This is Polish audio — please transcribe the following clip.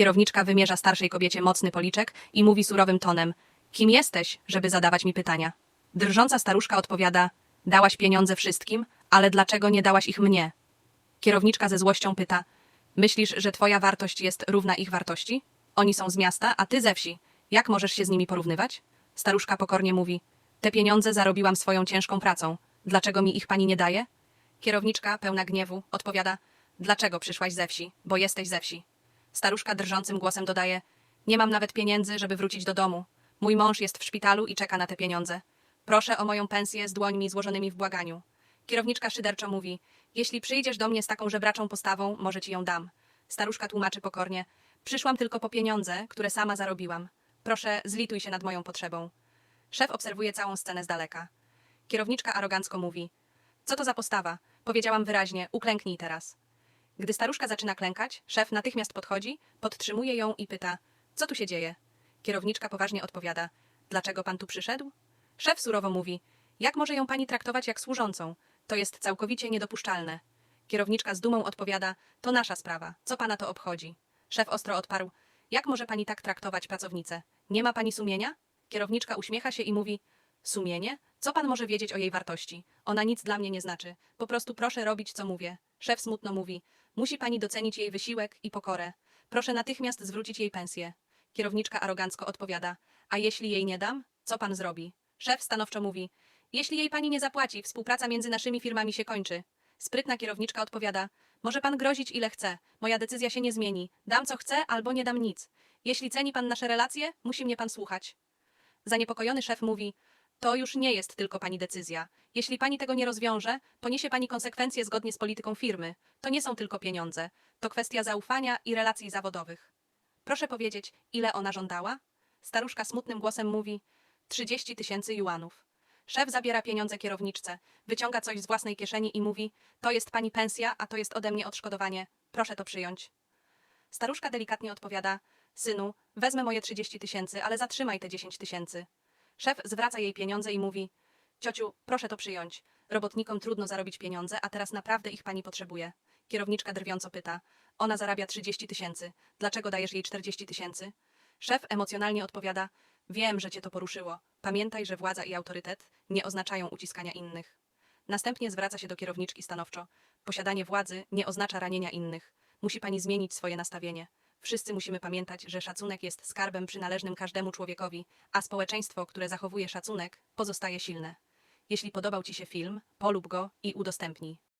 Kierowniczka wymierza starszej kobiecie mocny policzek i mówi surowym tonem: Kim jesteś, żeby zadawać mi pytania? Drżąca staruszka odpowiada: Dałaś pieniądze wszystkim, ale dlaczego nie dałaś ich mnie? Kierowniczka ze złością pyta: Myślisz, że twoja wartość jest równa ich wartości? Oni są z miasta, a ty ze wsi. Jak możesz się z nimi porównywać? Staruszka pokornie mówi: Te pieniądze zarobiłam swoją ciężką pracą. Dlaczego mi ich pani nie daje? Kierowniczka, pełna gniewu, odpowiada: Dlaczego przyszłaś ze wsi? Bo jesteś ze wsi. Staruszka drżącym głosem dodaje: Nie mam nawet pieniędzy, żeby wrócić do domu. Mój mąż jest w szpitalu i czeka na te pieniądze. Proszę o moją pensję z dłońmi złożonymi w błaganiu. Kierowniczka szyderczo mówi: Jeśli przyjdziesz do mnie z taką żebraczą postawą, może ci ją dam. Staruszka tłumaczy pokornie: Przyszłam tylko po pieniądze, które sama zarobiłam. Proszę, zlituj się nad moją potrzebą. Szef obserwuje całą scenę z daleka. Kierowniczka arogancko mówi: Co to za postawa? Powiedziałam wyraźnie: uklęknij teraz. Gdy staruszka zaczyna klękać, szef natychmiast podchodzi, podtrzymuje ją i pyta: Co tu się dzieje? Kierowniczka poważnie odpowiada: Dlaczego pan tu przyszedł? Szef surowo mówi: Jak może ją pani traktować jak służącą? To jest całkowicie niedopuszczalne. Kierowniczka z dumą odpowiada: To nasza sprawa. Co pana to obchodzi? Szef ostro odparł: Jak może pani tak traktować pracownicę? Nie ma pani sumienia? Kierowniczka uśmiecha się i mówi: Sumienie? Co pan może wiedzieć o jej wartości? Ona nic dla mnie nie znaczy. Po prostu proszę robić, co mówię. Szef smutno mówi: Musi pani docenić jej wysiłek i pokorę. Proszę natychmiast zwrócić jej pensję. Kierowniczka arogancko odpowiada: A jeśli jej nie dam, co pan zrobi? Szef stanowczo mówi: Jeśli jej pani nie zapłaci, współpraca między naszymi firmami się kończy. Sprytna kierowniczka odpowiada: Może pan grozić ile chce. Moja decyzja się nie zmieni. Dam co chcę albo nie dam nic. Jeśli ceni pan nasze relacje, musi mnie pan słuchać. Zaniepokojony szef mówi: To już nie jest tylko pani decyzja. Jeśli pani tego nie rozwiąże, poniesie pani konsekwencje zgodnie z polityką firmy. To nie są tylko pieniądze. To kwestia zaufania i relacji zawodowych. Proszę powiedzieć, ile ona żądała? Staruszka smutnym głosem mówi: 30 tysięcy juanów. Szef zabiera pieniądze kierowniczce, wyciąga coś z własnej kieszeni i mówi: To jest pani pensja, a to jest ode mnie odszkodowanie. Proszę to przyjąć. Staruszka delikatnie odpowiada: Synu, wezmę moje 30 tysięcy, ale zatrzymaj te 10 tysięcy. Szef zwraca jej pieniądze i mówi: Ciociu, proszę to przyjąć. Robotnikom trudno zarobić pieniądze, a teraz naprawdę ich pani potrzebuje. Kierowniczka drwiąco pyta: Ona zarabia 30 tysięcy. Dlaczego dajesz jej 40 tysięcy? Szef emocjonalnie odpowiada: Wiem, że cię to poruszyło. Pamiętaj, że władza i autorytet nie oznaczają uciskania innych. Następnie zwraca się do kierowniczki stanowczo: Posiadanie władzy nie oznacza ranienia innych. Musi pani zmienić swoje nastawienie. Wszyscy musimy pamiętać, że szacunek jest skarbem przynależnym każdemu człowiekowi, a społeczeństwo, które zachowuje szacunek, pozostaje silne. Jeśli podobał Ci się film, polub go i udostępnij.